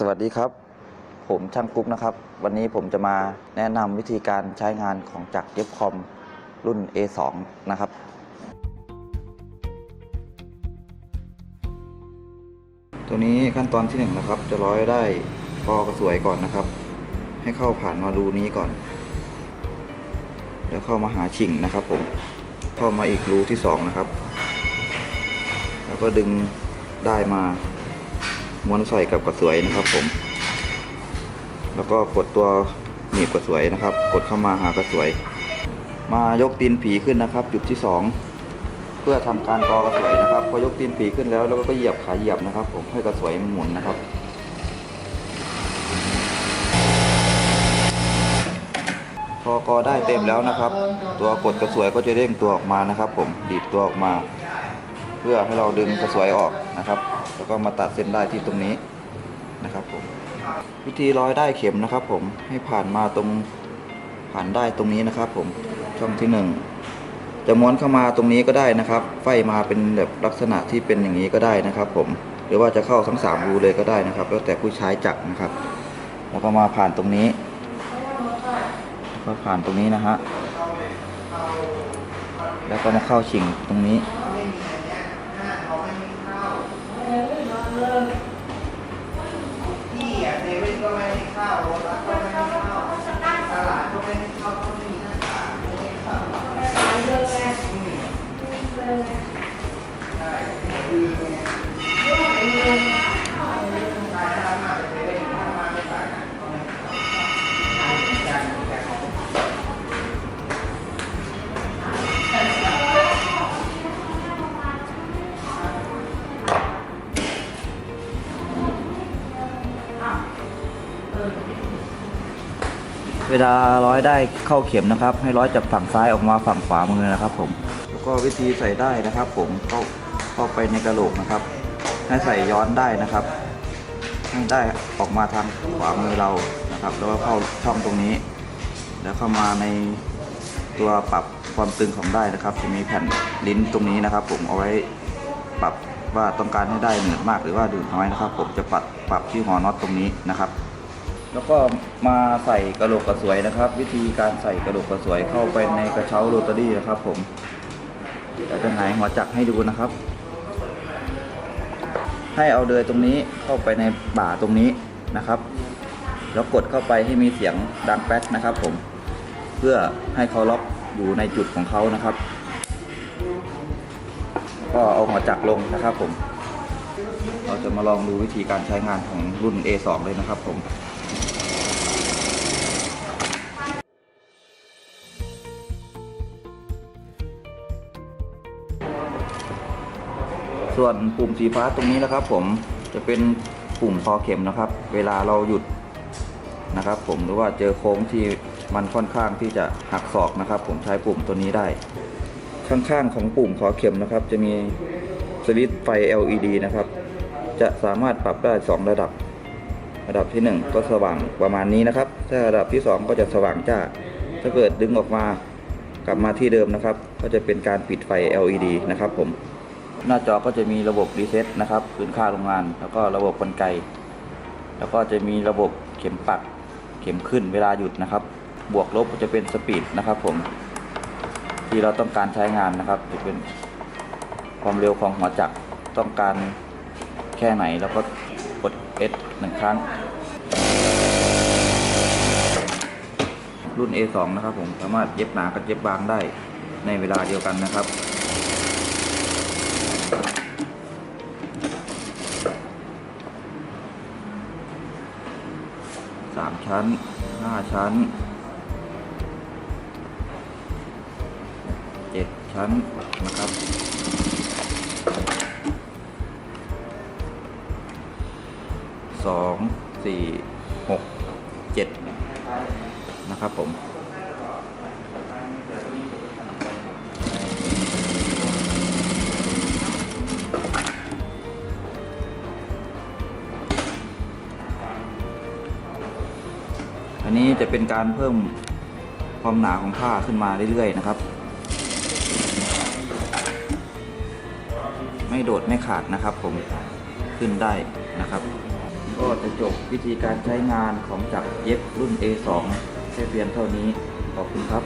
สวัสดีครับ ผมช่างกุ๊กนะครับ วันนี้ผมจะมาแนะนำวิธีการใช้งานของจักรเย็บคอมรุ่น A2 นะครับ ตัวนี้ขั้นตอนที่หนึ่งนะครับ จะร้อยได้กอกระสวยก่อนนะครับ ให้เข้าผ่านมารูนี้ก่อน แล้วเข้ามาหาชิ่งนะครับผมเข้ามาอีกรูที่สองนะครับ แล้วก็ดึงได้มา ม้วนใส่กับกระสวยนะครับผม แล้วก็กดตัวหนีบกระสวยนะครับ กดเข้ามาหากระสวย มายกตีนผีขึ้นนะครับ จุดที่สองเพื่อทำการกอกระสวยนะครับ พอยกตีนผีขึ้นแล้วแล้วก็เหยียบขาเหยียบนะครับ ผมให้กระสวยมันหมุนนะครับพอกอได้เต็มแล้วนะครับ ตัวกดกระสวยก็จะเด้งตัวออกมานะครับ ผมดีดตัวออกมา พื่อให้เราดึงกระสวยออกนะครับ แล้วก็มาตัดเส้นได้ที่ตรงนี้นะครับผมวิธีร้อยได้เข็มนะครับ ผมให้ผ่านมาตรงผ่านได้ตรงนี้นะครับ ผมช่องที่หนึ่งจะม้วนเข้ามาตรงนี้ก็ได้นะครับ ไฟมาเป็นแบบลักษณะที่เป็นอย่างนี้ก็ได้นะครับ ผมหรือว่าจะเข้าทั้งสามรูเลยก็ได้นะครับ แล้วแต่ผู้ใช้จักนะครับ แล้วก็มาผ่านตรงนี้แล้วก็ผ่านตรงนี้นะฮะแล้วก็มาเข้าชิงตรงนี้ เวลาร้อยได้เข้าเข็มนะครับ ให้ร้อยจากฝั่งซ้ายออกมาฝั่งขวามือนะครับ ผม แล้วก็วิธีใส่ได้นะครับ ผมเข้าเข้าไปในกระโหลกนะครับ ให้ใส่ย้อนได้นะครับให้ได้ออกมาทางขวามือเรานะครับ แล้วก็เข้าช่องตรงนี้ แล้วเข้ามาในตัวปรับความตึงของได้นะครับ จะมีแผ่นลิ้นตรงนี้นะครับ ผมเอาไว้ปรับว่าต้องการให้ได้เหนืดมากหรือว่าดืดน้อยนะครับ ผมจะปรับปรับที่หัวน็อตตรงนี้นะครับ แล้วก็มาใส่กระโหลกกระสวยนะครับ วิธีการใส่กระโหลกกระสวยเข้าไปในกระเช้าโรตารี่นะครับ ผมจะจะหงายหัวจักให้ดูนะครับ ให้เอาเดือยตรงนี้เข้าไปในบ่าตรงนี้นะครับ แล้วกดเข้าไปให้มีเสียงดังแป๊กนะครับ ผม เพื่อให้เขาล็อกอยู่ในจุดของเขานะครับ ก็เอาหัวจักลงนะครับ ผม เราจะมาลองดูวิธีการใช้งานของรุ่น A2 เลยนะครับ ผม ส่วนปุ่มสีฟ้าตรงนี้นะครับ ผมจะเป็นปุ่มคอเข็มนะครับ เวลาเราหยุดนะครับ ผมหรือว่าเจอโค้งที่มันค่อนข้างที่จะหักศอกนะครับ ผมใช้ปุ่มตัวนี้ได้ ข้างๆของปุ่มคอเข็มนะครับ จะมีสวิตช์ไฟ LED นะครับ จะสามารถปรับได้ 2 ระดับ ระดับที่ 1 ก็สว่างประมาณนี้นะครับ ถ้าระดับที่ 2 ก็จะสว่างจ้า ถ้าเกิดดึงออกมากลับมาที่เดิมนะครับ ก็จะเป็นการปิดไฟ LED นะครับผม หน้าจอก็จะมีระบบรีเซ็ตนะครับคืนค่าโรงงาน แล้วก็ระบบกลไก แล้วก็จะมีระบบเข็มปัก เข็มขึ้นเวลาหยุดนะครับ บวกลบจะเป็นสปีดนะครับผม ที่เราต้องการใช้งานนะครับจะเป็นความเร็วของหัวจักรต้องการแค่ไหนแล้วก็กด S หนึ่งครั้ง รุ่น A2 นะครับผมสามารถเย็บหนากับเย็บบางได้ในเวลาเดียวกันนะครับ สามชั้นห้าชั้นเจ็ดชั้นนะครับ สองสี่หกเจ็ดนะครับผม อันนี้จะเป็นการเพิ่มความหนาของผ้าขึ้นมาเรื่อยๆนะครับ ไม่โดดไม่ขาดนะครับผมขึ้นได้นะครับ ก็จะจบวิธีการใช้งานของจักรเย็บรุ่น A2 แค่เพียงเท่านี้ขอบคุณครับ